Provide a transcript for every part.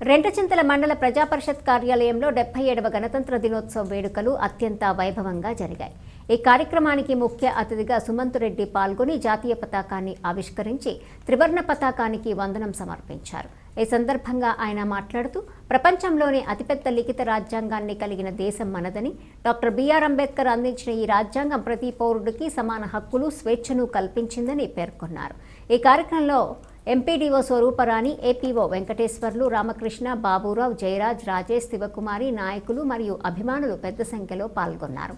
రెంటచింతల మండల ప్రజాపరిషత్ కార్యాలయంలో డెబ్బై ఏడవ గణతంత్ర దినోత్సవ వేడుకలు అత్యంత వైభవంగా జరిగాయి. ఈ కార్యక్రమానికి ముఖ్య అతిథిగా సుమంత్ రెడ్డి పాల్గొని జాతీయ పతాకాన్ని ఆవిష్కరించి త్రివర్ణ పతాకానికి వందనం సమర్పించారు. ఈ సందర్భంగా ఆయన మాట్లాడుతూ ప్రపంచంలోనే అతిపెద్ద లిఖిత రాజ్యాంగాన్ని కలిగిన దేశం మనదని డాక్టర్ బిఆర్ అంబేద్కర్ అందించిన ఈ రాజ్యాంగం ప్రతి పౌరుడికి సమాన హక్కులు స్వేచ్ఛను కల్పించిందని పేర్కొన్నారు. ఈ కార్యక్రమంలో ఎంపీడీఓ స్వరూపరాణి ఏపీఓ వెంకటేశ్వర్లు రామకృష్ణ బాబురావు జయరాజ్ రాజేష్ శివకుమారి నాయకులు మరియు అభిమానులు పెద్ద సంఖ్యలో పాల్గొన్నారు.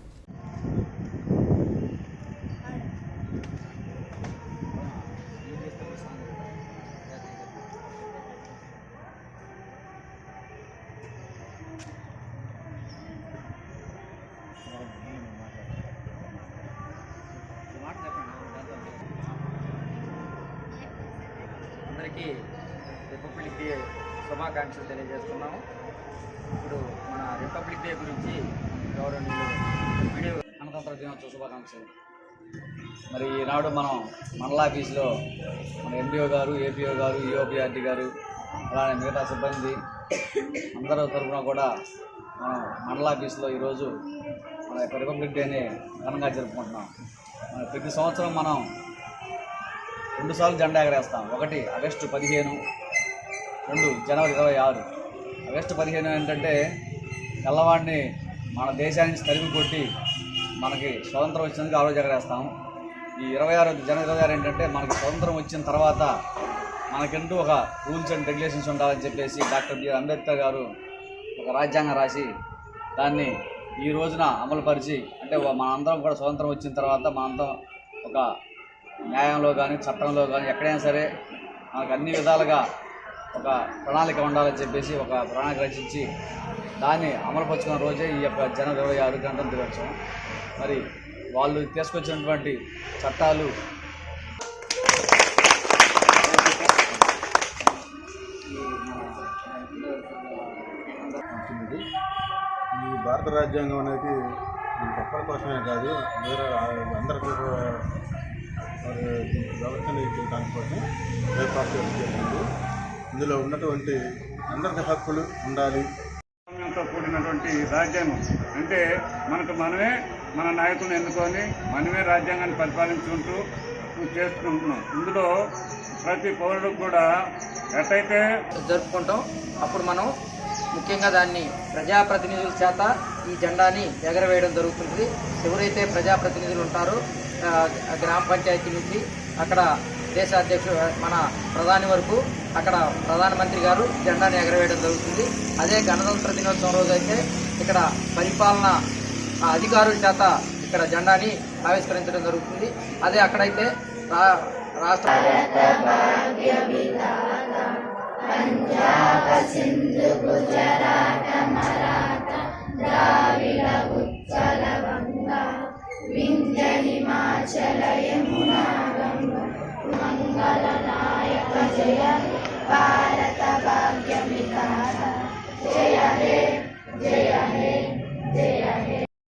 అందరికీ రిపబ్లిక్ డే శుభాకాంక్షలు తెలియజేస్తున్నాము. ఇప్పుడు మన రిపబ్లిక్ డే గురించి గౌరవనీయులు వీడియో గణతంత్ర దినోత్సవ శుభాకాంక్షలు. మరి ఈనాడు మనం మండల ఆఫీస్లో మన ఎంపీఓ గారు ఏపీఓ గారు ఈఓపిఆర్టీ గారు అలానే మిగతా సిబ్బంది అందరూ తరఫున కూడా మనం మండల ఆఫీస్లో ఈరోజు మన యొక్క రిపబ్లిక్ డేని ఘనంగా జరుపుకుంటున్నాం. మన ప్రతి సంవత్సరం మనం రెండుసార్లు జెండా ఎగరేస్తాం. ఒకటి ఆగస్టు పదిహేను రెండు జనవరి ఇరవై ఆరు. ఆగస్టు పదిహేను ఏంటంటే తెల్లవాడిని మన దేశానికి తరిమి కొట్టి మనకి స్వతంత్రం వచ్చినందుకు ఆ రోజు ఎగరేస్తాం. ఈ ఇరవై ఆరు జనవరి ఇరవై ఆరు ఏంటంటే మనకి స్వతంత్రం వచ్చిన తర్వాత మనకంటూ ఒక రూల్స్ అండ్ రెగ్యులేషన్స్ ఉండాలని చెప్పేసి డాక్టర్ బిఆర్ అంబేద్కర్ గారు ఒక రాజ్యాంగం రాసి దాన్ని ఈ రోజున అమలుపరిచి అంటే మనందరం కూడా స్వతంత్రం వచ్చిన తర్వాత మనందరం ఒక న్యాయంలో కానీ చట్టంలో కానీ ఎక్కడైనా సరే మనకు అన్ని విధాలుగా ఒక ప్రణాళిక ఉండాలని చెప్పేసి ఒక ప్రణాళిక రచించి దాన్ని అమలుపరుచుకున్న రోజే ఈ యొక్క జన ఇరవై ఆరు గంటల దినోత్సవం. మరి వాళ్ళు తీసుకొచ్చినటువంటి చట్టాలు ఈ భారత రాజ్యాంగం అనేది మనకి ఒక్కరి కోసమే కాదు వేరే అందరికీ మరి వ్యవస్థ చేయడానికి ఏర్పాటు చేయడం జరిగింది ఇందులో ఉన్నటువంటి అందరికి హక్కులు ఉండాలి. కూడినటువంటి రాజ్యాంగం అంటే మనకు మనమే మన నాయకులను ఎన్నుకొని మనమే రాజ్యాంగాన్ని పరిపాలించుకుంటూ చేసుకుంటున్నాం. ఇందులో ప్రతి పౌరుడు కూడా ఎట్టయితే జరుపుకుంటాం అప్పుడు మనం ముఖ్యంగా దాన్ని ప్రజాప్రతినిధుల చేత ఈ జెండాని ఎగరవేయడం జరుగుతుంది. ఎవరైతే ప్రజాప్రతినిధులు ఉంటారో గ్రామ పంచాయతీ నుంచి అక్కడ దేశ అధ్యక్షుడు మన ప్రధాని వరకు అక్కడ ప్రధానమంత్రి గారు జెండాని ఎగరవేయడం జరుగుతుంది. అదే గణతంత్ర దినోత్సవం రోజైతే ఇక్కడ పరిపాలన అధికారుల చేత ఇక్కడ జెండాని ఆవిష్కరించడం జరుగుతుంది. అదే అక్కడైతే పంజాబ సింధు గుజరాట మరాఠ ద్రావిడ ఉత్కల వంగ వింధ్య హిమాచల యమునా మంగళ నాయక జయ భారత భాగ్య వికాస జయ హే జయ